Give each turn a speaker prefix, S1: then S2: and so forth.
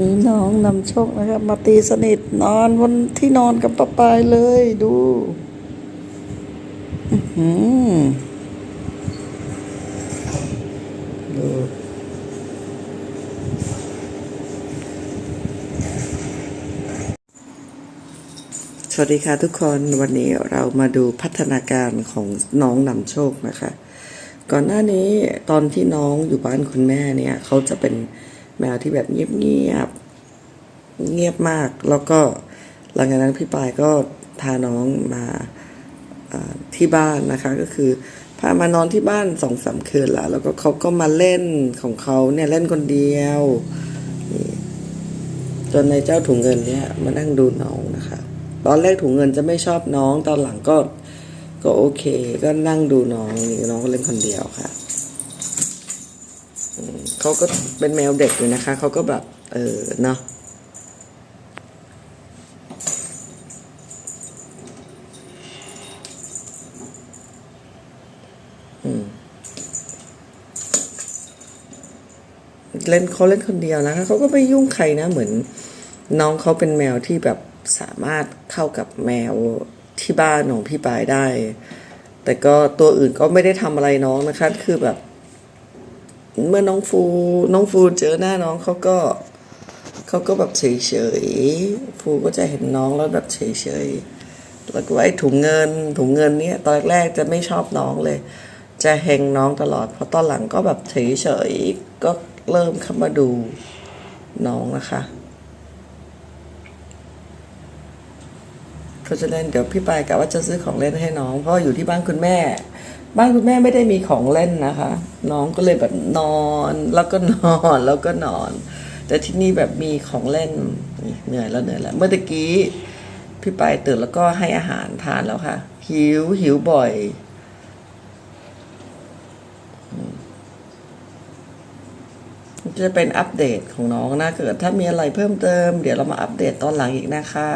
S1: นี่น้องนำโชคนะครับ มาตีสนิทนอนบนที่นอนกับป้าปายเลยดูอือดูสวัสดีค่ะทุกคนวันนี้เรามาดูพัฒนาการของน้องนำโชคนะคะ ก่อนหน้านี้ตอนที่น้องอยู่บ้านคุณแม่เนี่ย เขาจะเป็น แมวที่แบบเงียบเงียบๆเงียบมาก แล้วก็หลังจากนั้นพี่ปายก็พาน้องมาที่บ้านนะคะ ก็คือพามานอนที่บ้านสองสามคืนละแล้วก็เขาก็มาเล่นของเขาเนี่ยเล่นคนเดียวจนในเจ้าถุงเงินเนี่ยมานั่งดูน้องนะคะ ตอนแรกถุงเงินจะไม่ชอบน้อง ตอนหลังก็ก็โอเค ก็นั่งดูน้องนี่น้องก็เล่นคนเดียวค่ะ เขาก็เป็นแมวเด็กเลยนะคะ เขาก็แบบ เออเนาะอืมเล่นเขาเล่นคนเดียวนะคะเขาก็ไม่ยุ่งใครนะ เหมือนน้องเขาเป็นแมวที่แบบสามารถเข้ากับแมวที่บ้านของพี่ปายได้ แต่ก็ตัวอื่นก็ไม่ได้ทำอะไรน้องนะคะ คือแบบ เมื่อน้องฟูน้องฟูเจอหน้าน้องเขาก็เขาก็แบบเฉยๆฟูก็จะเห็นน้องแล้วแบบเฉยๆแล้วก็ไอ้ถุงเงินถุงเงินเนี้ยตอนแรกจะไม่ชอบน้องเลย จะเฮงน้องตลอดพอตอนหลังก็แบบเฉยๆก็เริ่มเข้ามาดูน้องนะคะ เขาจะเล่นเดี๋ยวพี่ปายกะว่าจะซื้อของเล่นให้น้อง เพราะอยู่ที่บ้านคุณแม่ บ้านคุณแม่ไม่ได้มีของเล่นนะคะ น้องก็เลยแบบนอนแล้วก็นอนแล้วก็นอน แต่ที่นี่แบบมีของเล่นเหนื่อยแล้วเหนื่อยแล้ว เมื่อตะกี้พี่ปายตื่นแล้วก็ให้อาหารทานแล้วค่ะ หิวหิวบ่อยจะเป็นอัปเดตของน้องนะเกิดถ้ามีอะไรเพิ่มเติม เดี๋ยวเรามาอัปเดตตอนหลังอีกนะคะ